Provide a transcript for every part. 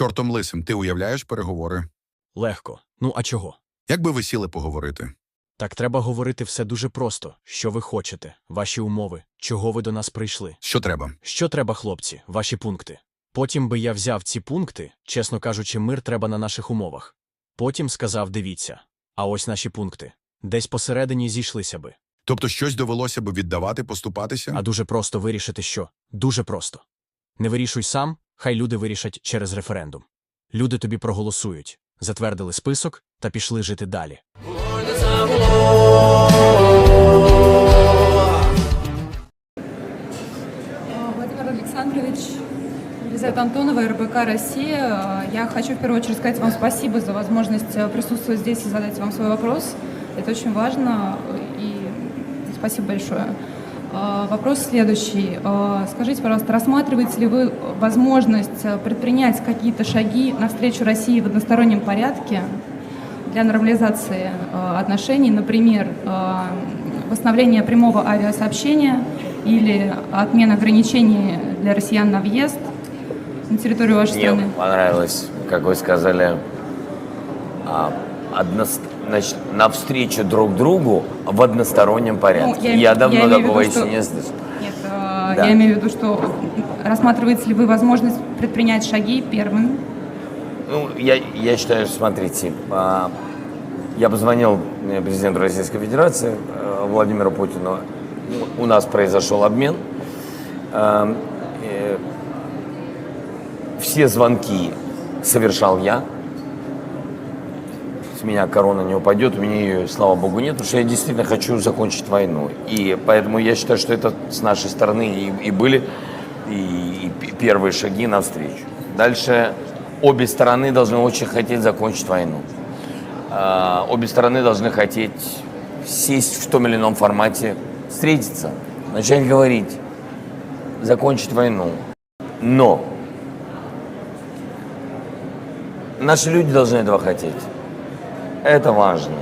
чортом лисим, ти уявляєш переговори? Легко. Ну а чого? Як би ви сіли поговорити? Так треба говорити все дуже просто. Що ви хочете, ваші умови, чого ви до нас прийшли. Що треба? Що треба, хлопці, ваші пункти. Потім би я взяв ці пункти, чесно кажучи, мир треба на наших умовах. Потім сказав дивіться. А ось наші пункти. Десь посередині зійшлися би. Тобто щось довелося би віддавати, поступатися? А дуже просто вирішити що? Дуже просто. Не вирішуй сам, хай люди вирішать через референдум. Люди тобі проголосують, затвердили список та пішли жити далі. Владимир Александрович, Елизавета Антонова, РБК «Россия». Я хочу в первую очередь сказать вам спасибо за возможность присутствовать здесь и задать вам свой вопрос. Это очень важно, и спасибо большое. Э, Вопрос следующий. Э, Скажите, пожалуйста, рассматриваете ли вы возможность э, предпринять какие-то шаги навстречу России в одностороннем порядке для нормализации э, отношений, например, э, восстановление прямого авиасообщения или отмена ограничений для россиян на въезд на территорию вашей Мне страны? понравилось, как вы сказали, а, одност- значит, навстречу друг другу в одностороннем порядке. Ну, я- я, давно я такого виду, что- еще не слышал. Нет, э, Да. я имею в виду, что рассматриваете ли вы возможность предпринять шаги первым? Ну, я, я считаю, смотрите, а, я позвонил э, президенту Российской Федерации э, Владимиру Путину. У нас произошел обмен. А, э, Все звонки совершал я. С меня корона не упадет, у меня ее, слава богу, нет, потому что я действительно хочу закончить войну. И поэтому я считаю, что это с нашей стороны и, и были и, и первые шаги навстречу. Дальше обе стороны должны очень хотеть закончить войну. А, обе стороны должны хотеть сесть в том или ином формате, встретиться, начать говорить, закончить войну. Но наши люди должны этого хотеть. Это важно.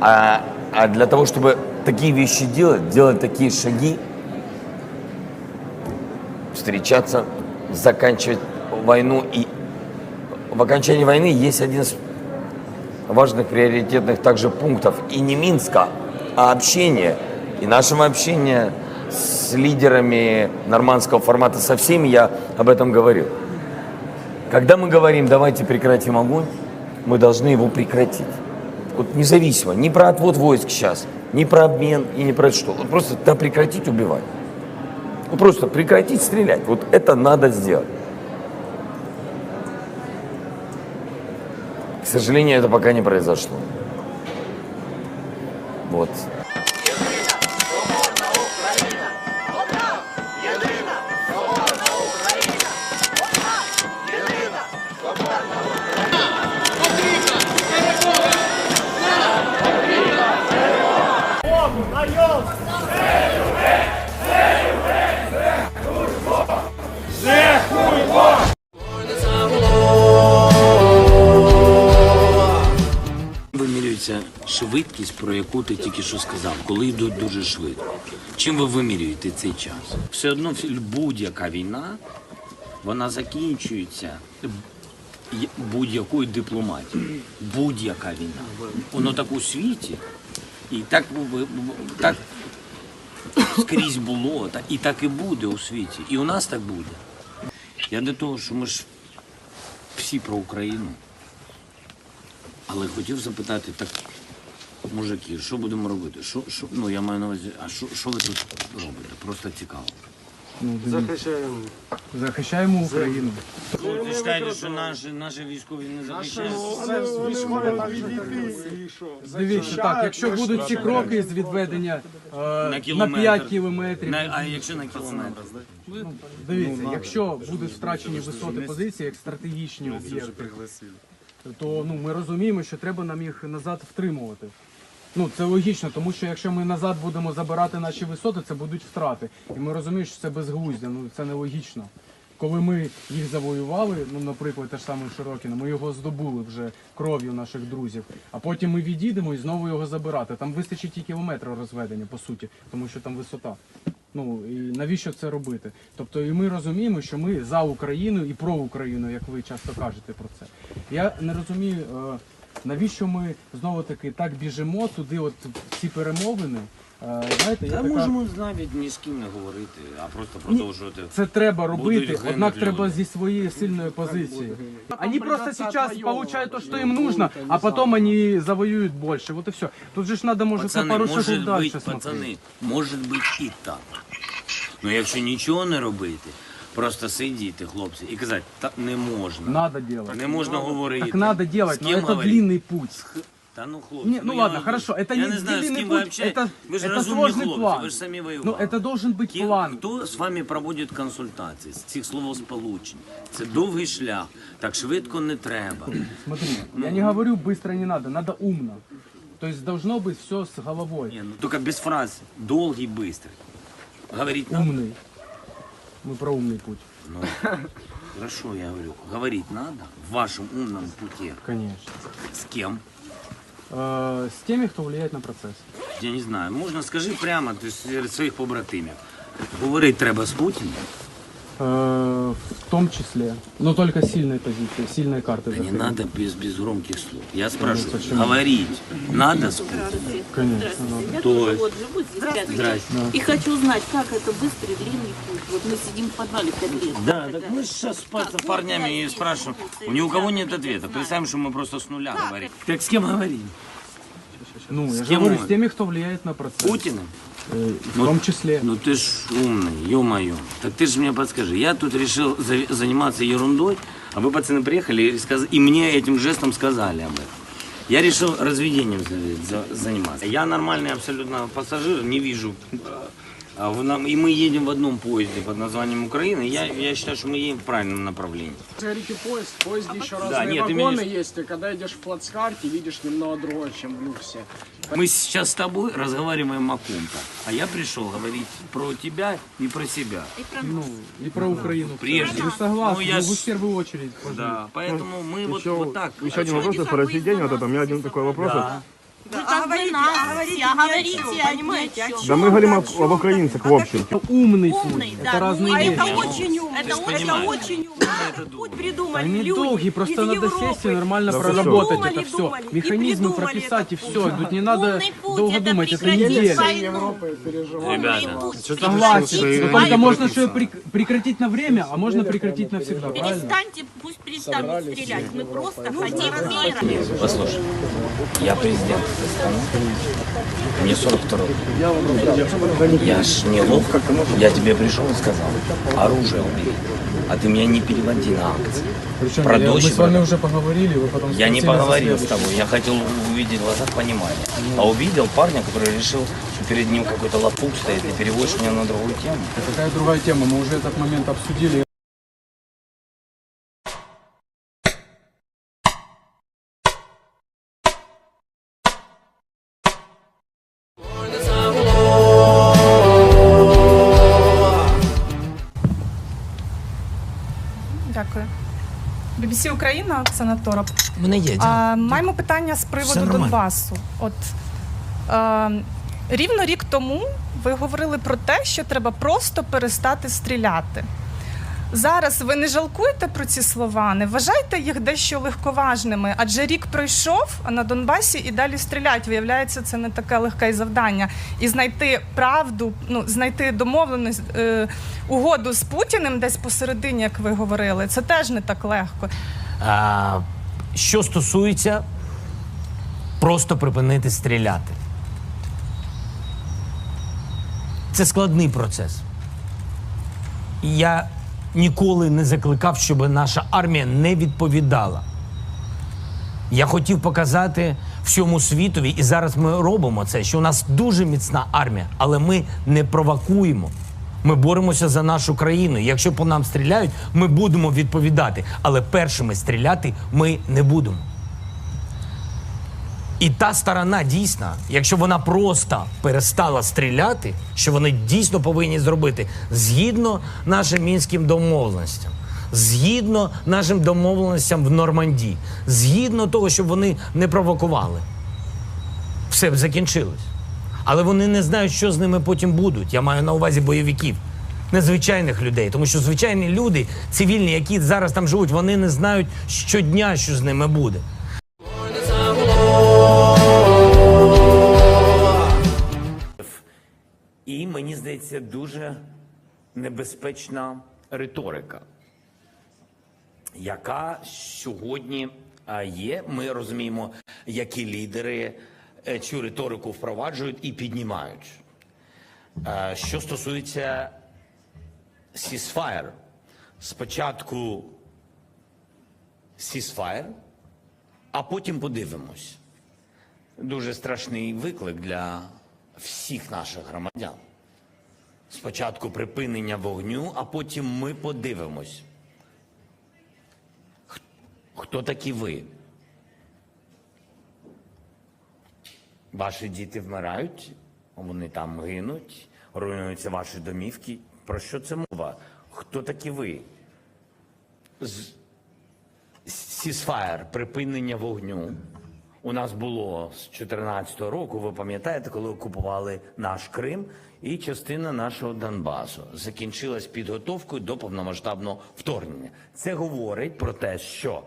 А, а для того, чтобы такие вещи делать, делать такие шаги, встречаться, заканчивать войну. И в окончании войны есть один из важных приоритетных также пунктов. И не Минска, а общение. И нашего общения с лидерами нормандского формата, со всеми я об этом говорил. Когда мы говорим, давайте прекратим огонь, мы должны его прекратить. Вот независимо, не про отвод войск сейчас, не про обмен и не про что. Вот просто да, прекратить убивать. Ну, просто прекратить стрелять. Вот это надо сделать. К сожалению, это пока не произошло. Вот. Швидкість, про яку ти тільки що сказав, коли йдуть дуже швидко. Чим ви вимірюєте цей час? Все одно будь-яка війна, вона закінчується будь-якою дипломатією. Будь-яка війна. Воно так у світі. І так, так скрізь було, і так і буде у світі. І у нас так буде. Я до того, що ми ж всі про Україну. Але хотів запитати, так, мужики, що будемо робити? Що, що, ну, я маю на увазі, а що, що ви тут робите? Просто цікаво. Захищаємо. Захищаємо Україну. Ну, ви вважаєте, що наші, наші військові не захищають? Дивіться, так, якщо будуть ці кроки з відведення е, на, кілометр. 5 кілометрів, На, а якщо на кілометр? дивіться, якщо будуть втрачені висоти позиції, як стратегічні об'єкти, то ну, ми розуміємо, що треба нам їх назад втримувати. Ну, це логічно, тому що якщо ми назад будемо забирати наші висоти, це будуть втрати. І ми розуміємо, що це безглуздя, ну це нелогічно. коли ми їх завоювали, ну, наприклад, те ж саме Широкіно, ми його здобули вже кров'ю наших друзів, а потім ми відійдемо і знову його забирати. Там вистачить тільки кілометра розведення, по суті, тому що там висота. Ну і навіщо це робити? Тобто, і ми розуміємо, що ми за Україну і про Україну, як ви часто кажете про це. Я не розумію, е, навіщо ми знову таки так біжимо туди, от в ці перемовини. Е, Знаєте, я Та така... можемо навіть ні з ким не говорити, а просто продовжувати. Це треба робити, однак треба зі своєї сильної позиції. Они просто сейчас получают то, что им нужно, а потом они завоюют больше. Вот и все. Тут же ж надо, может, Пацани, пару може шагов дальше бути, смотреть. пацани, може бути і так. Ну якщо нічого не робити, просто сидіти, хлопці, і казати, та не можна. Надо делать. Не можна говорити. Так надо делать, З но ким это говорити? длинный путь. Та ну хлопці. Не, ну я ладно, вам- хорошо, это я не не знаю, з длинный ким ви путь, общаєтесь. это, Ви ж это розумні сложный хлопці, план. ви ж самі Ну, воювали. это должен быть Ким- план. Хто з вами проводить консультації з цих словосполучень? Це довгий шлях, так швидко не треба. Смотри, я не говорю быстро не надо, надо умно. То есть должно быть все с головой. Ні, ну, тільки без фраз. Довгий, бистрий. Говорить надо? Умный. Мы про умный путь. Ну, хорошо, я говорю. Говорить надо в вашем умном пути. Конечно. С кем? Э, с теми, кто влияет на процесс. Я не знаю. Можна скажи прямо ти серед своїх побратимів. Говорити треба з Путіним. Э, в том числе. Но только сильной позиции, сильной карты. Да не надо без, без громких слов. Я спрашиваю, почему? говорить надо с Путиным? Конечно, надо. Я То тоже есть? вот живу здесь рядом. Здрасте. И хочу узнать, как это быстрый длинный путь. Вот мы сидим в подвале пять лет. Да, так мы сейчас с пар- парнями и спрашиваем. Ни у кого нет ответа. Представим, что мы просто с нуля говорим. Так с кем говорим? Ну, я С же кем говорю, с теми, кто влияет на процесс. Путиным? Э, в Ну, том числе. Ну ты ж умный, ё-моё. Так ты же мне подскажи. Я тут решил за- заниматься ерундой, а вы, пацаны, приехали и, сказ- и мне этим жестом сказали об этом. Я решил разведением за- за- заниматься. Я нормальный абсолютно пассажир, не вижу. а в нам- И мы едем в одном поезде под названием Украина. Я, я считаю, что мы едем в правильном направлении. Говорите поезд, в поезде еще Да, разные нет, вагоны имеешь- есть, и когда идешь в плацкарте, видишь немного другое, чем в люксе. Мы сейчас с тобой разговариваем о ком-то, а я пришел говорить про тебя и про себя. Ну, и про Украину. Прежде. Вы согласны, Ну, я ну, вы в первую очередь. Да, поэтому мы вот, Еще, вот так. еще один вопрос по разведению. Вот это у меня один такой вопрос. Да. Все говорите, понимаете, о чем? Да мы говорим об, об украинцах в общем. Это умный путь. Умный, это да, разные ну, вещи. это очень умный. Это очень умный. Путь придумали Они люди долгие, просто из надо Европы. сесть и нормально Да проработать что? это все. Думали, думали, и Механизмы придумали прописать и этот все. Тут не надо Умный путь долго это думать, это прекратить недели. войну. Европы. Ребята, Согласен. Что- Но что- только можно что прекратить на время, а можно прекратить навсегда, правильно? Перестаньте, пусть перестанут стрелять. Мы просто хотим мира. послушай, я президент. Мне 42 год. Я ж не лох. Я тебе пришел и сказал, оружие убери. А ты меня не переводи на акции. Причем Про я- мы дочь с вами брата. уже поговорили, вы потом Я не поговорил с тобой, я хотел увидеть в глазах понимание. А увидел парня, который решил, что перед ним какой-то лопух стоит и переводишь меня на другую тему. Какая другая тема? Мы уже этот момент обсудили. BBC Україна, Оксана Тороп. Мене є. А, маємо питання з приводу. Донбасу. От а, рівно рік тому ви говорили про те, що треба просто перестати стріляти. Зараз ви не жалкуєте про ці слова, не вважаєте їх дещо легковажними, адже рік пройшов, а на Донбасі і далі стріляють. Виявляється, це не таке легке завдання. І знайти правду, ну знайти домовленість, е, угоду з Путіним десь посередині, як ви говорили, це теж не так легко. А, що стосується просто припинити стріляти. Це складний процес. Я ніколи не закликав, щоб наша армія не відповідала. Я хотів показати всьому світові, і зараз ми робимо це, що у нас дуже міцна армія, але ми не провокуємо. Ми боремося за нашу країну. Якщо по нам стріляють, ми будемо відповідати. Але першими стріляти ми не будемо. І та сторона дійсна, якщо вона просто перестала стріляти, що вони дійсно повинні зробити згідно нашим мінським домовленостям, згідно нашим домовленостям в Норманді, згідно того, щоб вони не провокували, все б закінчилось. Але вони не знають, що з ними потім будуть. Я маю на увазі бойовиків, незвичайних людей. Тому що звичайні люди, цивільні, які зараз там живуть, вони не знають щодня, що з ними буде. Здається, дуже небезпечна риторика, яка сьогодні є. Ми розуміємо, які лідери е, цю риторику впроваджують і піднімають. Що стосується ceasefire, спочатку ceasefire, а потім подивимось. Дуже страшний виклик для всіх наших громадян. Спочатку припинення вогню, а потім ми подивимось. Хто такі ви? Ваші діти вмирають, вони там гинуть, руйнуються ваші домівки. Про що це мова? Хто такі ви? Сісфаєр, припинення вогню. У нас було з 2014 року, ви пам'ятаєте, коли окупували наш Крим і частина нашого Донбасу. Закінчилась підготовкою до повномасштабного вторгнення. Це говорить про те, що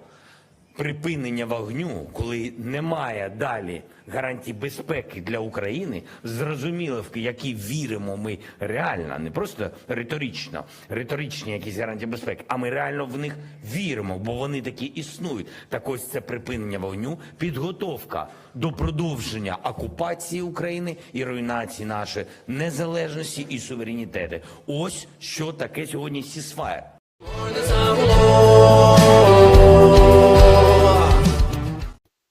припинення вогню, коли немає далі гарантій безпеки для України, зрозуміло, в які віримо ми реально, не просто риторично, риторичні якісь гарантії безпеки, а ми реально в них віримо, бо вони такі існують. Так ось це припинення вогню, підготовка до продовження окупації України і руйнації нашої незалежності і суверенітети. Ось що таке сьогодні сісфаєр.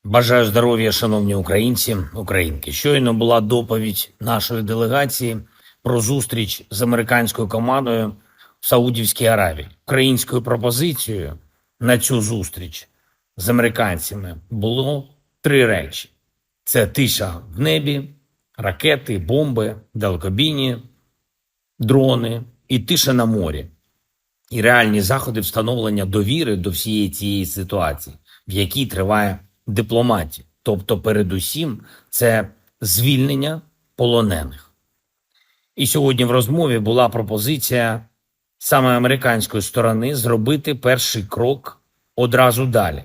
Бажаю здоров'я, шановні українці, українки. Щойно була доповідь нашої делегації про зустріч з американською командою в Саудівській Аравії. Українською пропозицією на цю зустріч з американцями було три речі: це тиша в небі, ракети, бомби, далекобійні дрони і тиша на морі. І реальні заходи встановлення довіри до всієї цієї ситуації, в якій триває дипломатія. Тобто, передусім, це звільнення полонених. І сьогодні в розмові була пропозиція саме американської сторони зробити перший крок одразу далі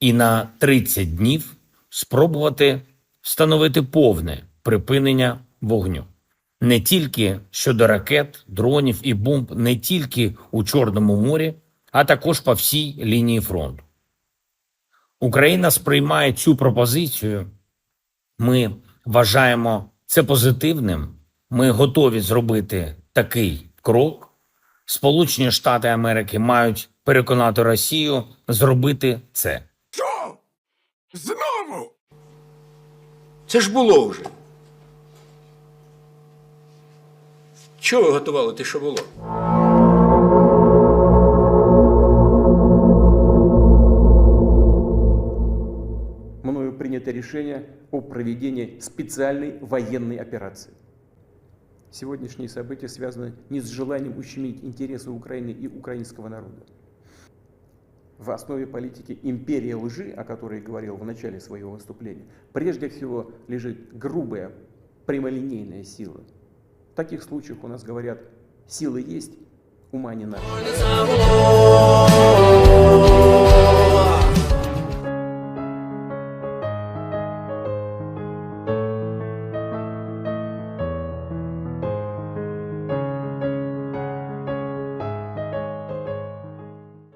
і на 30 днів спробувати встановити повне припинення вогню. Не тільки щодо ракет, дронів і бомб, не тільки у Чорному морі, а також по всій лінії фронту. Україна сприймає цю пропозицію. Ми вважаємо це позитивним. Ми готові зробити такий крок. Сполучені Штати Америки мають переконати Росію зробити це. Що? Знову? Це ж було вже. Чого ви готували те, що було? Решение о проведении специальной военной операции. Сегодняшние события связаны не с желанием ущемить интересы Украины и украинского народа. В основе политики империи лжи, о которой говорил в начале своего выступления, прежде всего лежит грубая прямолинейная сила. В таких случаях у нас говорят, силы есть, ума не надо.